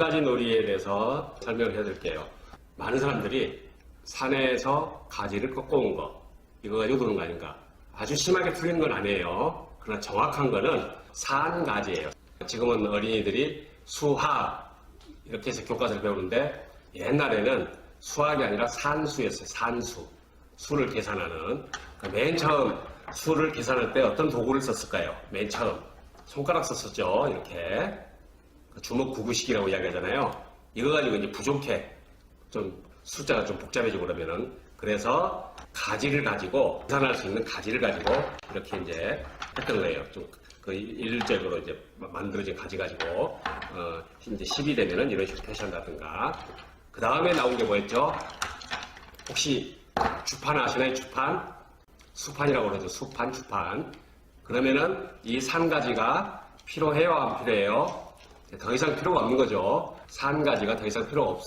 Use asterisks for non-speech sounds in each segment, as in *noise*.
가지 놀이에 대해서 설명을 해드릴게요. 많은 사람들이 산에서 가지를 꺾어온 거, 이거 가지고 노는 거 아닌가. 아주 심하게 풀리는 건 아니에요. 그러나 정확한 거는 산 가지예요. 지금은 어린이들이 수학, 이렇게 해서 교과서를 배우는데 옛날에는 수학이 아니라 산수였어요. 산수. 수를 계산하는. 그맨 처음 수를 계산할 때 어떤 도구를 썼을까요? 맨 처음. 손가락 썼었죠. 이렇게. 그 주먹 구구식이라고 이야기하잖아요. 이거 가지고 이제 부족해. 좀 숫자가 좀 복잡해지고 그러면은. 그래서 가지를 가지고 계산할 수 있는 가지를 가지고 이렇게 이제 했던 거예요. 좀 그 일적으로 이제 만들어진 가지 가지고 어 이제 10이 되면은 이런 식으로 표시한다든가. 그 다음에 나온 게 뭐였죠? 혹시 주판 아시나요? 주판? 수판이라고 그러죠. 수판, 주판. 그러면은 이 산가지가 필요해요? 안 필요해요? 더 이상 필요가 없는 거죠. 산가지가 더 이상 필요 없,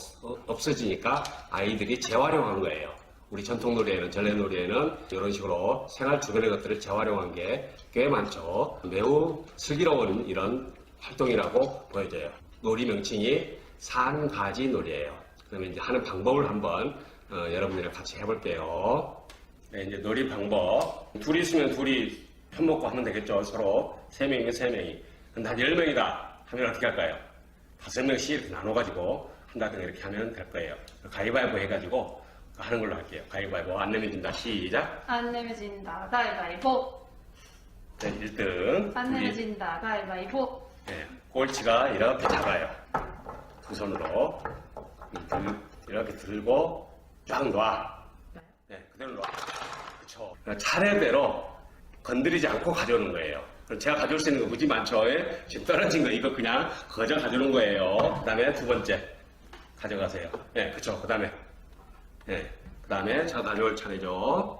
없어지니까 아이들이 재활용한 거예요. 우리 전통놀이에는, 전래놀이에는 이런 식으로 생활 주변의 것들을 재활용한 게 꽤 많죠. 매우 슬기로운 이런 활동이라고 보여져요. 놀이 명칭이 산가지 놀이에요. 그러면 이제 하는 방법을 한번 어, 여러분들이랑 같이 해볼게요. 네, 이제 놀이 방법. 둘이 있으면 둘이 편 먹고 하면 되겠죠. 서로. 세 명이면 세 명이. 근데 한 열 명이다 하면 어떻게 할까요? 다섯 명씩 이렇게 나눠가지고 한다든가 이렇게 하면 될 거예요. 가위바위보 해가지고 하는 걸로 할게요. 가위바위보 안 내면 진다. 시작. 안 내면 진다. 가위바위보. 네, 1등. 안 내면 진다. 가위바위보. 네, 꼴찌가 이렇게 잡아요. 두 손으로. 들- 이렇게 들고 쫙 놔. 네, 그대로 놔. 그쵸. 차례대로 건드리지 않고 가져오는 거예요. 제가 가져올 수 있는 거 무지 많죠? 예? 지금 떨어진 거 이거 그냥 거저 가져오는 거예요. 그 다음에 두 번째 가져가세요. 예, 그쵸. 그 다음에 예, 그 다음에 제가 가져올 차례죠.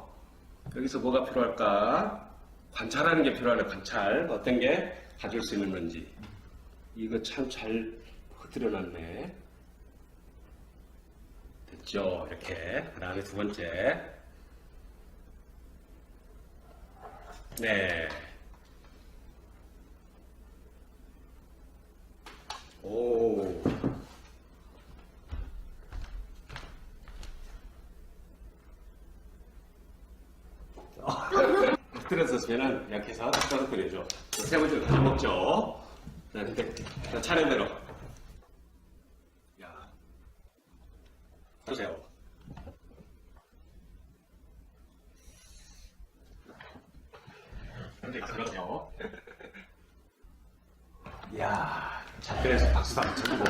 여기서 뭐가 필요할까? 관찰하는 게 필요하네, 관찰. 어떤 게 가져올 수 있는 건지. 이거 참 잘 흐트려놨네. 됐죠? 이렇게. 그 다음에 두 번째. 네. 오. 흐트렸었으면 이렇게 해서 떨어뜨려줘. 세 번째로 다 먹죠. 자, 근데 자, 차례대로. 야. 보세요. 근데 그러죠. 이야, 작별에서 박수도 안 쳐주고.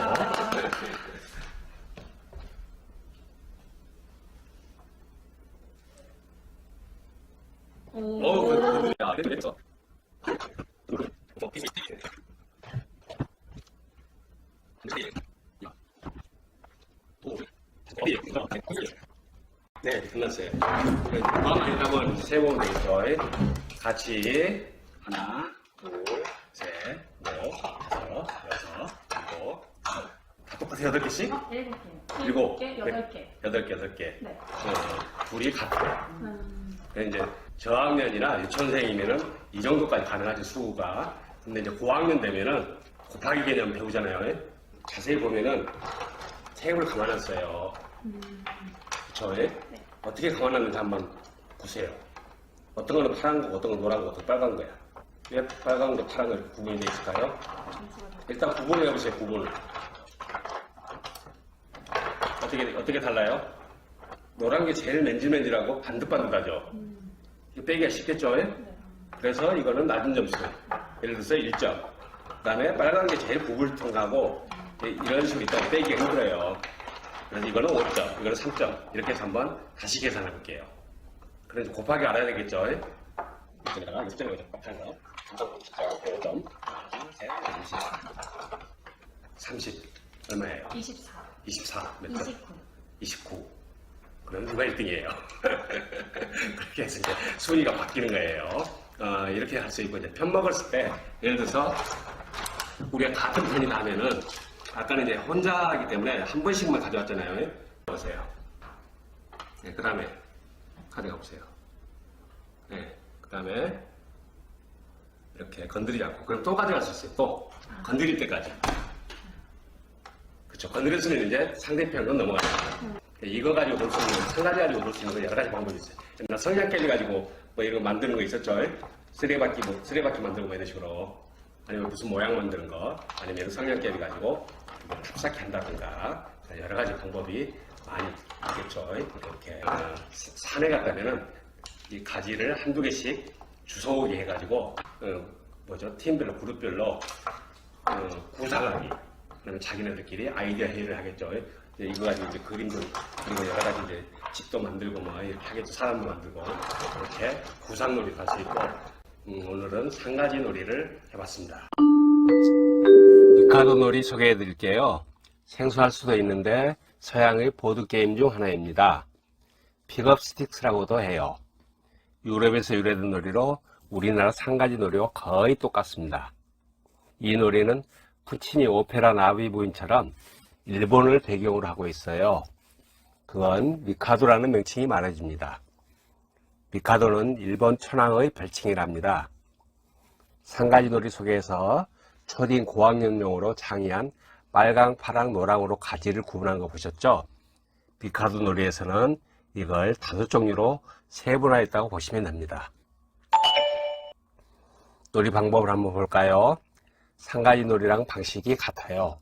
오. 어우, 그, 그, 야, 됐어. 네, 끝났어요. 다음 한번 세보면 되겠죠. 같이 하나, 둘, 셋, 넷, 다섯, 여섯, 일곱, 다 똑같아요. 여덟 개씩? 어, 일곱 개. 일곱 개, 여덟 개. 여덟 개, 여덟 개. 네. 어, 둘이 같아요. 음, 근데 이제 저학년이나 유치원생이면은 이 정도까지 가능하지 수가. 근데 이제 고학년 되면은 곱하기 개념 배우잖아요. 자세히 보면은 테이블 감아놨어요. 음, 그쵸? 예? 어떻게 감아놨는지 한번 보세요. 어떤 거는 파란 거고 어떤 건 노란 거고 어떤 건 빨간 거야. 왜 빨간 거 파란 거 구분이 돼 있을까요? 잠시만요. 일단 구분해 보세요. 구분. 어떻게 어떻게 달라요? 노란 게 제일 맨질맨질하고 반듯반듯하죠. 음, 이거 빼기가 쉽겠죠? 예? 네. 그래서 이거는 낮은 점수. 예를 들어서 1점. 그 다음에 빨간 게 제일 구불통하고 이런 식으로 있다고 빼기가 힘들어요. 그래서 이거는 5점, 이거는 3점. 이렇게 해서 한번 다시 계산해 볼게요. 그래서 곱하기 알아야 되겠죠? 이쪽에다가 6점 여기서 곱한 거. 5점. 3, 20. 30. 얼마예요? 24. 24. 몇 점? 29. 29. 그럼 누가 1등이에요? *laughs* 그렇게 해서 이제 순위가 바뀌는 거예요. 어, 이렇게 할 수 있고, 이제 편 먹었을 때, 예를 들어서, 우리가 같은 편이다 하면은, 아까는 이제 혼자 하기 때문에 한 번씩만 가져왔잖아요. 보세요. 네, 그 다음에, 가져가 보세요. 네, 그 다음에, 이렇게 건드리지 않고, 그럼 또 가져갈 수 있어요. 또, 건드릴 때까지. 그렇죠. 건드렸으면 이제 상대편으로 넘어가요. 이거 가지고 놀수 있는, 한 가지 가지고 놀수 있는 거 여러 가지 방법이 있어요. 옛날 성냥 깰리 가지고 뭐 이런 거 만드는 거 있었죠. 쓰레바퀴, 뭐, 쓰레바퀴 만들고 뭐 이런 식으로. 아니면 무슨 모양 만드는 거. 아니면 성냥 깰리 가지고 뭐 탑쌓기 한다든가. 여러 가지 방법이 많이 있겠죠. 이렇게. 아, 산에 갔다면은 이 가지를 한두 개씩 주워오게 해가지고, 어, 뭐죠? 팀별로, 그룹별로 어, 구상하기. 그다음에 자기네들끼리 아이디어 회의를 하겠죠. 이제 이거 가지고 이제 그림도 그리고 여러 가지 이제 집도 만들고 뭐 이렇게 하겠죠. 사람도 만들고 이렇게 구상놀이도 할수 있고 음, 오늘은 한 가지 놀이를 해봤습니다. 미카도 놀이 소개해 드릴게요. 생소할 수도 있는데 서양의 보드 게임 중 하나입니다. 픽업 스틱스라고도 해요. 유럽에서 유래된 놀이로 우리나라 상가지 놀이와 거의 똑같습니다. 이 놀이는 푸치니 오페라 나비 부인처럼 일본을 배경으로 하고 있어요. 그건 미카도라는 명칭이 많아집니다. 미카도는 일본 천황의 별칭이랍니다. 상가지 놀이 속에서 초딩 고학년용으로 창의한 빨강, 파랑, 노랑으로 가지를 구분한 거 보셨죠? 미카도 놀이에서는 이걸 다섯 종류로 세분화했다고 보시면 됩니다. 놀이 방법을 한번 볼까요? 상가지 놀이랑 방식이 같아요.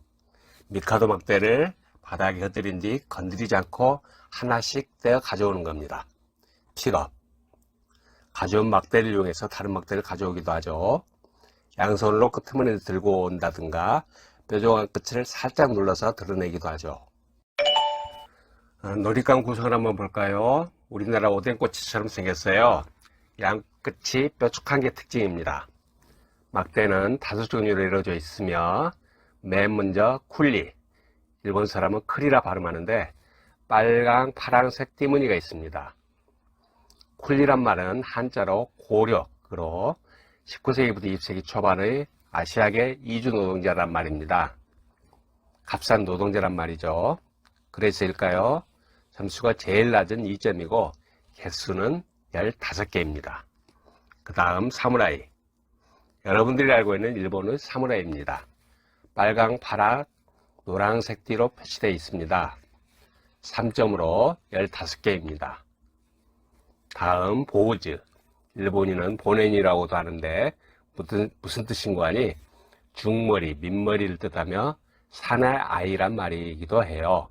미카도 막대를 바닥에 흩뜨린 뒤 건드리지 않고 하나씩 떼어 가져오는 겁니다. 픽업. 가져온 막대를 이용해서 다른 막대를 가져오기도 하죠. 양손으로 끄트머리를 들고 온다든가 뾰족한 끝을 살짝 눌러서 드러내기도 하죠. 어, 놀이감 구성을 한번 볼까요? 우리나라 오뎅꼬치처럼 생겼어요. 양끝이 뾰족한 게 특징입니다. 막대는 다섯 종류로 이루어져 있으며 맨 먼저 쿨리 일본 사람은 크리라 발음하는데 빨강 파랑색 띠무늬가 있습니다. 쿨리란 말은 한자로 고력으로 19세기부터 20세기 초반의 아시아계 이주 노동자란 말입니다. 값싼 노동자란 말이죠. 그래서일까요? 점수가 제일 낮은 2점이고 개수는 15개입니다. 그 다음 사무라이 여러분들이 알고 있는 일본의 사무라이입니다. 빨강, 파랑, 노란색 띠로 표시되어 있습니다. 3점으로 15개입니다. 다음 보우즈. 일본인은 보넨이라고도 하는데 무슨, 무슨 뜻인고 하니 중머리, 민머리를 뜻하며 산의 아이란 말이기도 해요.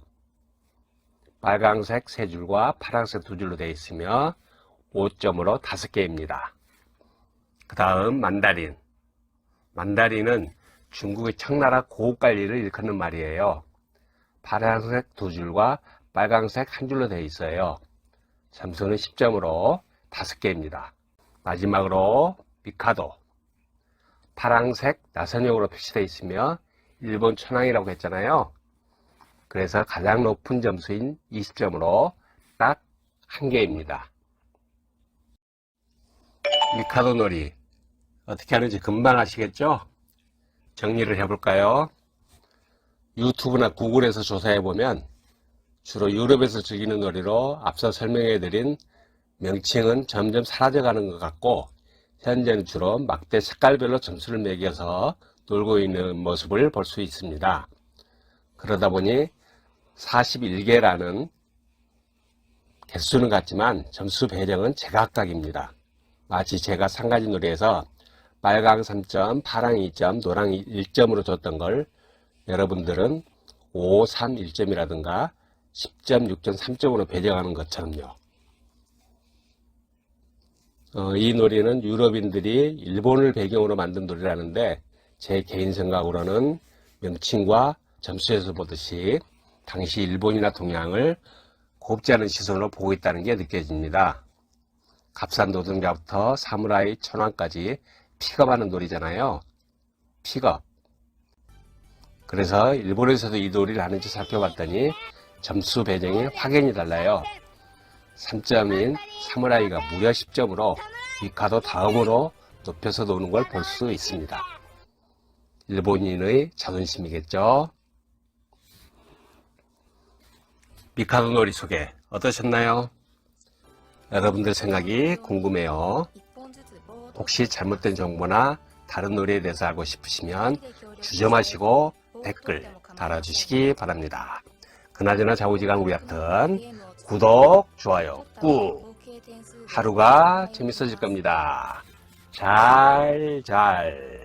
빨강색 세 줄과 파란색 두 줄로 되어 있으며 5점으로 5개입니다. 그 다음 만다린. 만다린은 중국의 청나라 고관리를 일컫는 말이에요. 파란색 두 줄과 빨강색 한 줄로 되어 있어요. 점수는 10점으로 5개입니다. 마지막으로 미카도. 파란색 나선형으로 표시되어 있으며 일본 천황이라고 했잖아요. 그래서 가장 높은 점수인 20점으로 딱 한 개입니다. 미카도 놀이 어떻게 하는지 금방 아시겠죠? 정리를 해볼까요? 유튜브나 구글에서 조사해보면 주로 유럽에서 즐기는 놀이로 앞서 설명해드린 명칭은 점점 사라져가는 것 같고 현재는 주로 막대 색깔별로 점수를 매겨서 놀고 있는 모습을 볼 수 있습니다. 그러다 보니 41개라는 개수는 같지만 점수 배정은 제각각입니다. 마치 제가 상가지 놀이에서 빨강 3점, 파랑 2점, 노랑 1점으로 줬던 걸 여러분들은 5, 3, 1점이라든가 10점, 6점, 3점으로 배정하는 것처럼요. 어, 이 놀이는 유럽인들이 일본을 배경으로 만든 놀이라는데 제 개인 생각으로는 명칭과 점수에서 보듯이 당시 일본이나 동양을 곱지 않은 시선으로 보고 있다는 게 느껴집니다. 값싼 노동자부터 사무라이 천왕까지 픽업하는 놀이잖아요. 픽업. 그래서 일본에서도 이 놀이를 하는지 살펴봤더니 점수 배정이 확연히 달라요. 3점인 사무라이가 무려 10점으로 미카도 다음으로 높여서 노는 걸 볼 수 있습니다. 일본인의 자존심이겠죠. 미카도 놀이 소개 어떠셨나요? 여러분들 생각이 궁금해요. 혹시 잘못된 정보나 다른 놀이에 대해서 알고 싶으시면 주점하시고 댓글, 달아주시기 바랍니다. 그나저나 자우지간 우리 같은 구독, 좋아요 꾹 하루가 재밌어질 겁니다. 잘, 잘.